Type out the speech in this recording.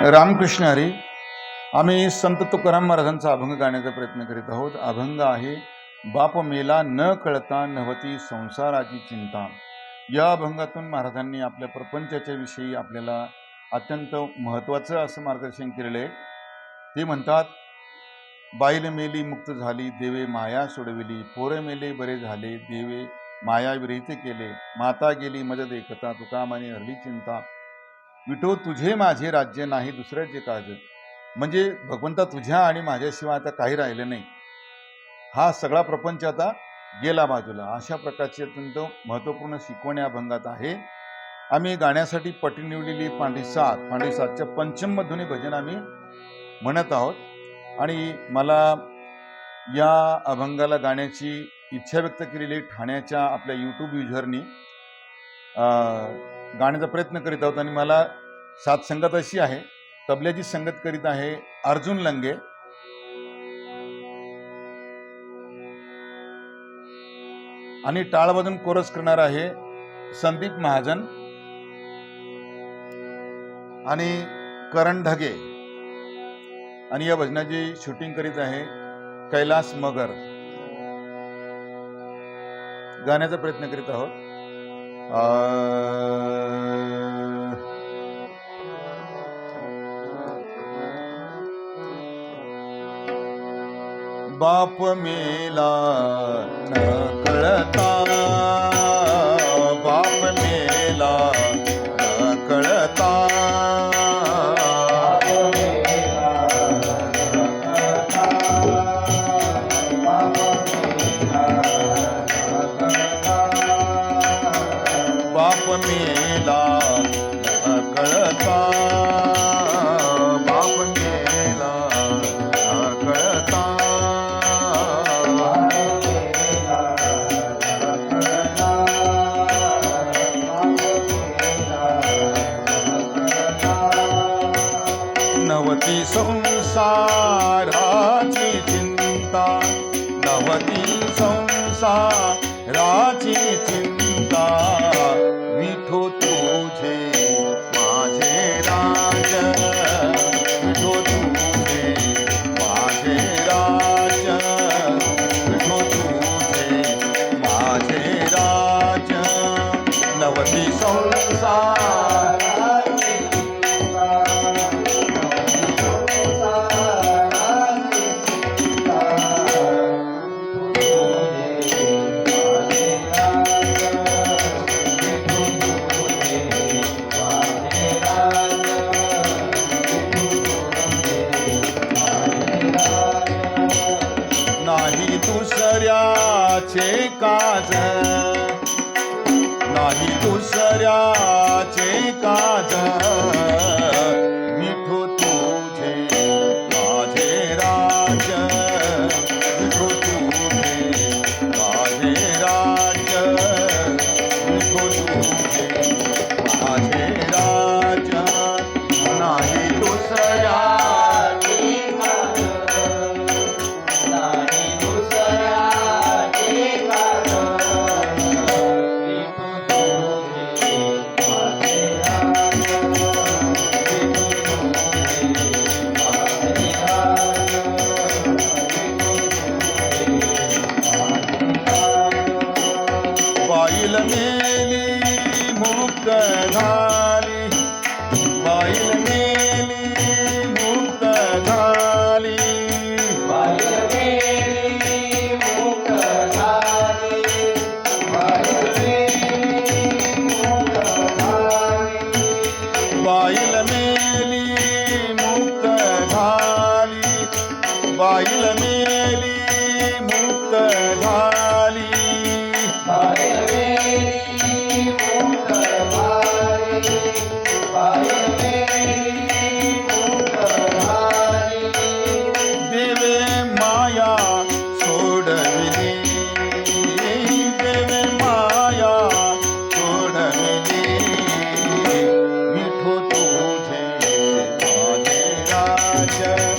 रामकृष्ण हरी आम्ही संत तुकाराम महाराजांचा अभंग गाण्याचा प्रयत्न करीत आहोत. अभंग आहे बाप मेला न कळता नवती संसाराची चिंता. या अभंगातून महाराजांनी आपल्या प्रपंचाच्या विषयी आपल्याला अत्यंत महत्त्वाचं असं मार्गदर्शन केलेलं आहे. ते म्हणतात बाईल मेली मुक्त झाली देवे माया सोडविली. पोरे मेले बरे झाले देवे माया विरहित केले. माता गेली मदत एकता तुकामाने हरली चिंता. विठो तुझे माझे राज्य नाही दुसऱ्याचे काज म्हणजे भगवंता तुझ्या आणि माझ्याशिवाय आता काही राहिलं नाही. हा सगळा प्रपंच आता गेला बाजूला. अशा प्रकारची अत्यंत महत्त्वपूर्ण शिकवण या अभंगात आहे. आम्ही गाण्यासाठी पटी निवडलेली पांढरी सात पांढरी सातच्या पंचम भजन आम्ही म्हणत आहोत. आणि मला या अभंगाला गाण्याची इच्छा व्यक्त केलेली ठाण्याच्या आपल्या यूट्यूब युजरनी गाण्याचा प्रयत्न करीत आहोत आणि मला सात संगत अशी आहे. तबल्याची संगत करीत आहे अर्जुन लंगे. आणि टाळवादन कोरस करणार आहे संदीप महाजन. आणि करण ढगे. आणि या भजनाची शूटिंग करीत आहे कैलास मगर. गाण्याचा प्रयत्न करीत आहोत. बाप मेला न कळता। संसाराची चिंता नवती संसाराची चिंता. विठो तुझे माझे राज. विठो तुझे माझे राज. विठो तुझे माझे राज. नवती संसार दुसऱ्याचे काज मिठो तुझे माझे राज मिठो तुझे माझे राज मिठो तुझे बाईल मेली मुक्त झाली बाईल मेली Roger.